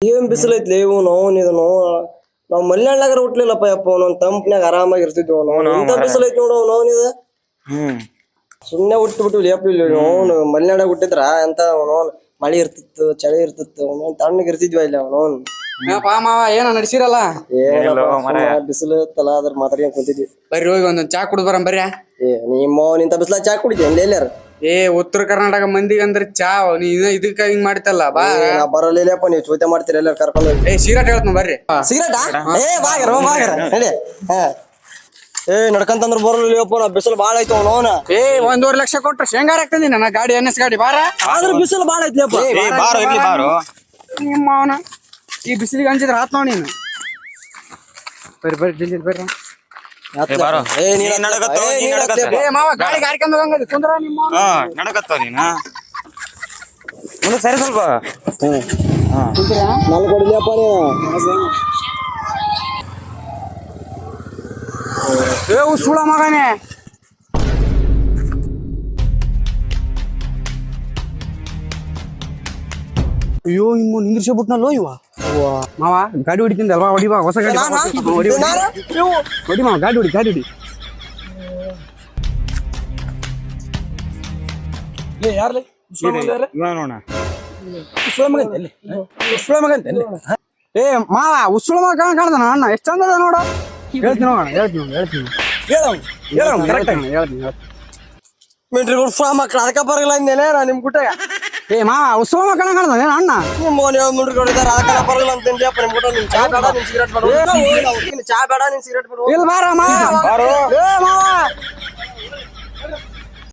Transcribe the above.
ಏನ್ ಬಿಸಿಲೈತ್ಲಿ ಇವು ನೋವು ಇದು ನೋವು ನಾವ್ ಮಲ್ನಾಡ್ನಾಗರ ಹುಟ್ಲಿಲ್ಲಪ್ಪ ಯಪ್ಪ ಅವ್ನು ತಂಪ್ನ್ಯಾಗ ಆರಾಮಾಗಿ ಇರ್ತಿದ್ವಿ ಅವ್ನು. ಇಂತ ಬಿಸಿಲೈತಿ ನೋಡು ನೋವು ಇದು ಹ್ಮ್. ಸುಮ್ನೆ ಹುಟ್ಟು ಬಿಟ್ಟು ಯಪ್ಪ ಇಲ್ಲಿ ಅವನು ಮಲ್ನಾಡಾಗ ಹುಟ್ಟಿದ್ರ? ಅಂತ ಅವನು? ಮಳಿ ಇರ್ತಿತ್ತು ಚಳಿ ಇರ್ತಿತ್ತು. ಅವನು ತಣ್ಣಗೆ ಇರ್ತಿದ್ವ ಇಲ್ಲಿ ಅವನು? ಮಾವ ಏನ ನಡ್ಸಿರಲ್ಲ? ಬಿಸಿಲು ಇತ್ತಲ್ಲ ಅದ್ರ ಮಾತಾಡ್ಕೊಂಡ್ ಕುಂತಿದ್ವಿ. ಬರ್ರಿ ಹೋಗಿ ಒಂದೊಂದ್ ಚಾ ಕುಡ್ದು ಬರಂ ಬರ್ರಿ. ಏ ನಿಮ್ಮ ನಿಂತ ಬಿಸಿಲ ಚಾ ಕುಡಿದ್ವಿ ಎಲ್ಲಾರ ಏ ಉತ್ತರ ಕರ್ನಾಟಕ ಮಂದಿಗೆ ಅಂದ್ರೆ ಚಾ ನೀ ಇದಕ್ಕ ಹಿಂಗ್ ಮಾಡ್ತಲ್ಲ ಬಾ. ಬರೋಲಿಲ್ಲಪ್ಪ ನೀವು ಚೂತೆ ಮಾಡ್ತೀರಿ ಎಲ್ಲಾರು ಕರ್ಕೊಂಡು ಹೋಗಿ. ಏ ಸಿಗರೇಟ್ ಹೇಳ್ತೀನಿ ಬರ್ರಿ. ಸಿಗರೇಟಾ? ಏ ಬಾಗರ ಬಾಗರ ನಡಿ. ಹಾ. ಏ ನಡ್ಕಂತಂದ್ರ ಬರಲಿಲ್ಲಪ್ಪ ನಾ ಬಿಸಿಲು ಬಾಳ ಐತಿ ಅವನು ಅವನ. ಏ ಒಂದೂವರೆ ಲಕ್ಷ ಕೊಟ್ರೆ ಶೇಂಗಾರ ಆಗ್ತದೆ ನನ್ನ ಗಾಡಿ ಎನ್ ಎಸ್ ಗಾಡಿ ಬಾರ. ಆದ್ರ ಬಿಸಿಲು ಬಾಳ ಐತ್ಲಪ್ಪ ಏ ಬಾರೋ ಇಲ್ಲಿ ಬಾರೋ ನಿಮ್ಮ ಅವನ. ಈ ಬಿಸಿಲಿಗೆ ಅಂಜಿದ್ರೆ ಆತ್ ನೋಡಿ ನೀನು. ಬರ್ರಿ ಬರ್ರಿ ಜಲ್ದಿ ಬರ್ರಿ. ನಡಕತ್ತವ ನೀನು ಸರಿ ಸ್ವಲ್ಪ. ಸುಳ ಮಗನೇ. ಅಯ್ಯೋ ಇಮ್ಮ ನಿಂದ್ರಿಸಿ ಬಿಟ್ನಲ್ಲೋ ಇವ ಮಾವ ಗಾಡಿ ಹೊಡಿತೀನಿ ಅಲ್ವಾ? ಹೊಡಿ ಬಾ ಹೊಸ ಗಾಡಿ ಬಾ, ಹೊಡಿ, ಹೊಡಿ, ಹೊಡಿ. ನಾನು? ಹೊಡಿ ಮಾವ ಗಾಡಿ ಹೊಡಿ ಗಾಡಿ ಹೊಡಿ. ನೋಡ ಏ ಮಾವ ಉಸುಳ ಕಾಣ್ ಕಾಣ್ತಾನ ಅಣ್ಣ ಎಷ್ಟು ಚಂದ ಅದ ನೋಡು. ಹೇಳ್ತೀನಿ ನೋಡೋಣ ಹೇಳ್ತೀನಿ ಹೇಳ್ತೀನಿ ಹೇಳ್ತೀನಿ ಗುಡ್ ಅದಕ್ಕೆ ಬರಲ್ಲ ಅಂದೇನೆ ನಾನು ನಿಮ್ ಗುಟ್ಟಾಗ ಏ ಮಾವ ಉಸುಳ ಮಗ ಕಾಣ್ ಕಾಣ್ತಾನ ಏನ್ ಅಣ್ಣ? ನಿಮ್ಮ ಮೋನ್ ಯಾವ ಮುಂಡ್ರಿ ಕೊಡಿದಾರ ಅದಕ್ಕೆ ಬರಲ್ಲ ಅಂತಂದ್ಯಪ್ಪ ನಿಮ್ ಗುಟ್ಟ ನಿಮ್ ಚಾ ಬೇಡ ನಿಮ್ ಸಿಗರೇಟ್ ಬೇಡ. ಹೋಗ್ ನಾವು ಹೋಗಿ, ನಿನ್ ಚಾ ಬೇಡ ನಿನ್ ಸಿಗರೇಟ್ ಬೇಡ. ಹೋಗ್. ಇಲ್ಲಿ ಬಾರ. ಮಾವ ಏ ಮಾವ